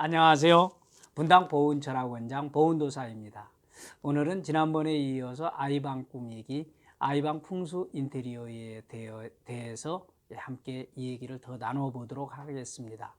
안녕하세요. 분당 보훈 철학원장 보훈도사입니다. 오늘은 지난번에 이어서 아이방 꾸미기, 아이방 풍수 인테리어에 대해- 대해서 함께 이 얘기를 더 나눠보도록 하겠습니다.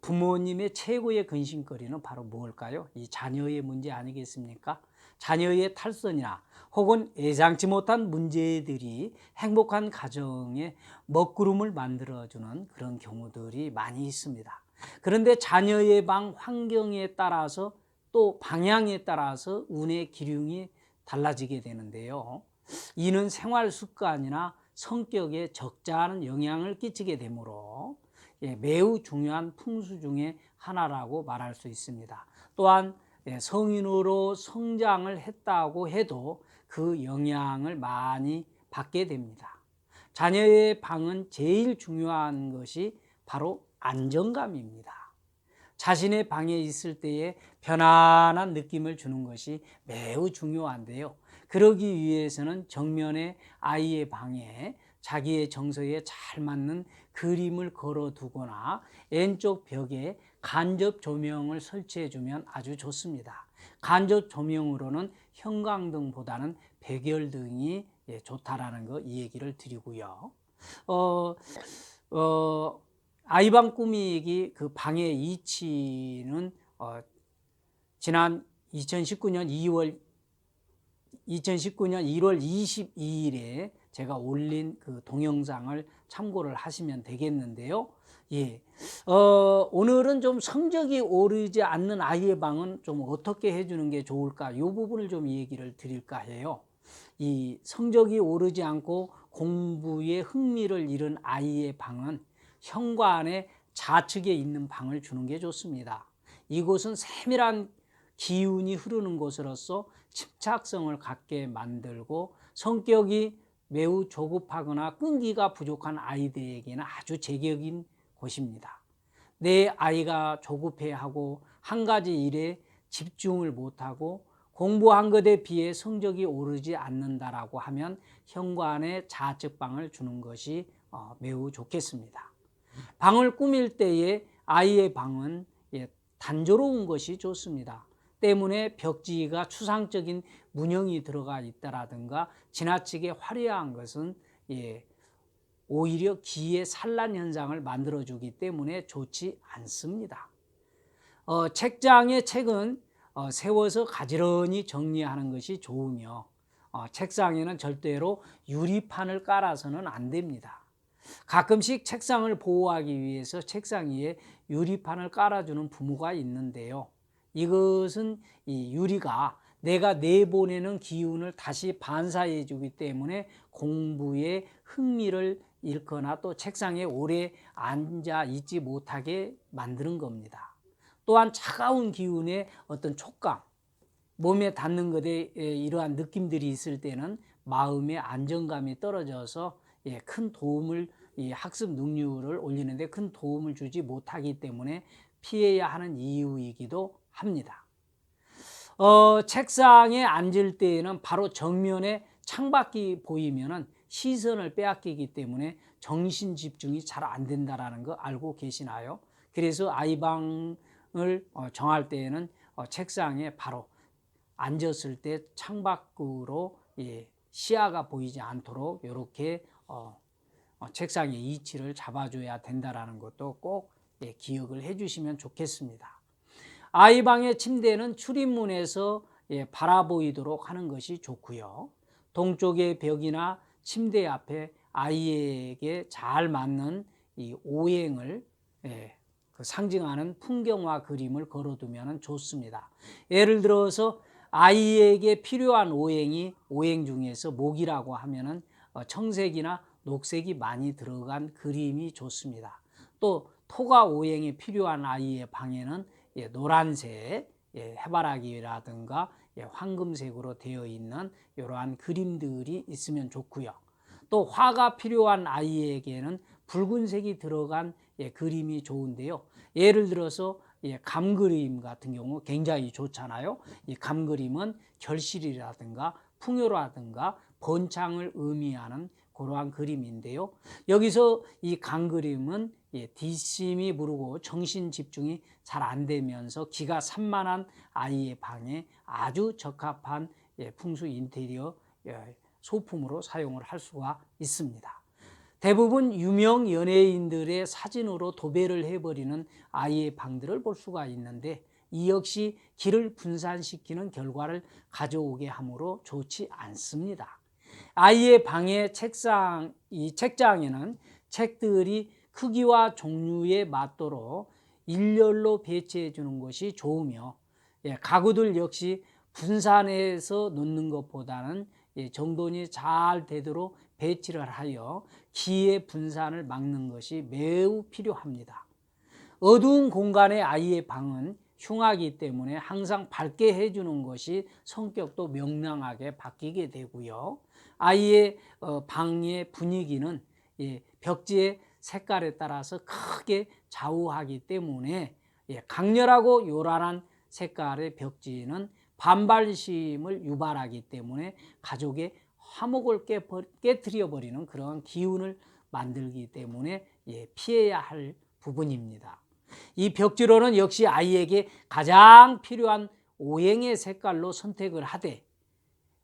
부모님의 최고의 근심거리는 바로 무엇일까요? 이 자녀의 문제 아니겠습니까? 자녀의 탈선이나 혹은 예상치 못한 문제들이 행복한 가정에 먹구름을 만들어주는 그런 경우들이 많이 있습니다. 그런데 자녀의 방 환경에 따라서 또 방향에 따라서 운의 기륭이 달라지게 되는데요. 이는 생활 습관이나 성격에 적잖은 영향을 끼치게 되므로 예, 매우 중요한 풍수 중에 하나라고 말할 수 있습니다. 또한 예, 성인으로 성장을 했다고 해도 그 영향을 많이 받게 됩니다. 자녀의 방은 제일 중요한 것이 바로 안정감입니다. 자신의 방에 있을 때에 편안한 느낌을 주는 것이 매우 중요한데요. 그러기 위해서는 정면에 아이의 방에 자기의 정서에 잘 맞는 그림을 걸어 두거나 왼쪽 벽에 간접 조명을 설치해 주면 아주 좋습니다. 간접 조명으로는 형광등보다는 백열등이 예, 좋다라는 거 이 얘기를 드리고요. 어, 어, 아이방 꾸미기 그 방의 이치는 어, 지난 2019년 2월 2019년 1월 22일에 제가 올린 그 동영상을 참고를 하시면 되겠는데요. 예. 어, 오늘은 좀 성적이 오르지 않는 아이의 방은 좀 어떻게 해주는 게 좋을까? 이 부분을 좀 얘기를 드릴까 해요. 이 성적이 오르지 않고 공부에 흥미를 잃은 아이의 방은 현관의 좌측에 있는 방을 주는 게 좋습니다. 이곳은 세밀한 기운이 흐르는 곳으로서 침착성을 갖게 만들고 성격이 매우 조급하거나 끈기가 부족한 아이들에게는 아주 제격인 곳입니다. 내 아이가 조급해하고 한 가지 일에 집중을 못하고 공부한 것에 비해 성적이 오르지 않는다라고 하면 현관에 좌측 방을 주는 것이 어, 매우 좋겠습니다. 방을 꾸밀 때에 아이의 방은 예, 단조로운 것이 좋습니다. 때문에 벽지가 추상적인 문형이 들어가 있다라든가 지나치게 화려한 것은 예, 오히려 기의 산란 현상을 만들어주기 때문에 좋지 않습니다. 어, 책장에 책은 어, 세워서 가지런히 정리하는 것이 좋으며 어, 책상에는 절대로 유리판을 깔아서는 안 됩니다. 가끔씩 책상을 보호하기 위해서 책상 위에 유리판을 깔아주는 부모가 있는데요. 이것은 이 유리가 내가 내보내는 기운을 다시 반사해 주기 때문에 공부에 흥미를 잃거나 또 책상에 오래 앉아 있지 못하게 만드는 겁니다. 또한 차가운 기운의 어떤 촉감, 몸에 닿는 것에 이러한 느낌들이 있을 때는 마음의 안정감이 떨어져서 예, 큰 도움을 이 학습 능률을 올리는데 큰 도움을 주지 못하기 때문에 피해야 하는 이유이기도 합니다. 어, 책상에 앉을 때에는 바로 정면에 창밖이 보이면은 시선을 빼앗기기 때문에 정신 집중이 잘 안 된다라는 거 알고 계시나요? 그래서 아이방을 어, 정할 때에는 어, 책상에 바로 앉았을 때 창밖으로 예, 시야가 보이지 않도록 이렇게 어, 어, 책상의 위치를 잡아줘야 된다라는 것도 꼭 예, 기억을 해주시면 좋겠습니다. 아이 방의 침대는 출입문에서 예, 바라보이도록 하는 것이 좋고요. 동쪽의 벽이나 침대 앞에 아이에게 잘 맞는 이 오행을 예, 그 상징하는 풍경화 그림을 걸어두면 좋습니다. 예를 들어서 아이에게 필요한 오행이 오행 중에서 목이라고 하면은 어, 청색이나 녹색이 많이 들어간 그림이 좋습니다. 또 토가 오행이 필요한 아이의 방에는 예, 노란색 예, 해바라기라든가 예, 황금색으로 되어 있는 이러한 그림들이 있으면 좋고요. 또 화가 필요한 아이에게는 붉은색이 들어간 예, 그림이 좋은데요. 예를 들어서 예, 감그림 같은 경우 굉장히 좋잖아요. 이 감그림은 결실이라든가 풍요라든가 번창을 의미하는 그러한 그림인데요. 여기서 이 강 그림은 예, 뒷심이 무르고 정신 집중이 잘 안 되면서 기가 산만한 아이의 방에 아주 적합한 예, 풍수 인테리어 예, 소품으로 사용을 할 수가 있습니다. 대부분 유명 연예인들의 사진으로 도배를 해버리는 아이의 방들을 볼 수가 있는데 이 역시 기를 분산시키는 결과를 가져오게 하므로 좋지 않습니다. 아이의 방의 책상, 이 책장에는 책들이 크기와 종류에 맞도록 일렬로 배치해 주는 것이 좋으며 예, 가구들 역시 분산해서 놓는 것보다는 예, 정돈이 잘 되도록 배치를 하여 기의 분산을 막는 것이 매우 필요합니다. 어두운 공간의 아이의 방은 흉하기 때문에 항상 밝게 해주는 것이 성격도 명랑하게 바뀌게 되고요. 아이의 어, 방의 분위기는 예, 벽지의 색깔에 따라서 크게 좌우하기 때문에 예, 강렬하고 요란한 색깔의 벽지는 반발심을 유발하기 때문에 가족의 화목을 깨뜨려 버리는 그러한 기운을 만들기 때문에 예, 피해야 할 부분입니다. 이 벽지로는 역시 아이에게 가장 필요한 오행의 색깔로 선택을 하되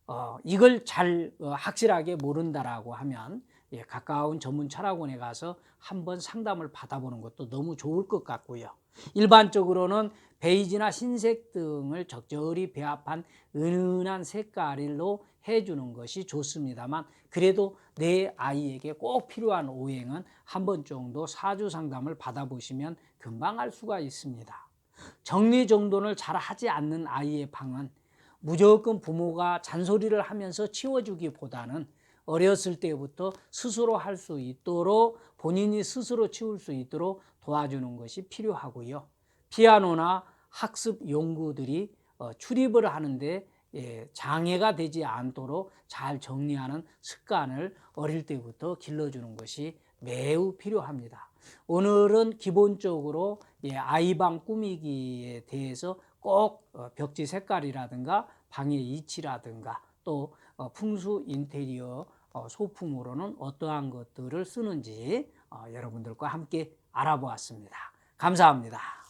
어, 이걸 잘 어, 확실하게 모른다라고 하면 예, 가까운 전문 철학원에 가서 한번 상담을 받아보는 것도 너무 좋을 것 같고요. 일반적으로는 베이지나 흰색 등을 적절히 배합한 은은한 색깔로 해주는 것이 좋습니다만 그래도 내 아이에게 꼭 필요한 오행은 한 번 정도 사주 상담을 받아보시면 금방 알 수가 있습니다. 정리 정돈을 잘 하지 않는 아이의 방은 무조건 부모가 잔소리를 하면서 치워주기보다는 어렸을 때부터 스스로 할 수 있도록 본인이 스스로 치울 수 있도록 도와주는 것이 필요하고요. 피아노나 학습 연구들이 어, 출입을 하는데 예, 장애가 되지 않도록 잘 정리하는 습관을 어릴 때부터 길러주는 것이 매우 필요합니다. 오늘은 기본적으로 예, 아이방 꾸미기에 대해서 꼭 어, 벽지 색깔이라든가 방의 이치라든가 또 어, 풍수 인테리어 어, 소품으로는 어떠한 것들을 쓰는지 여러분들과 함께 알아보았습니다. 감사합니다.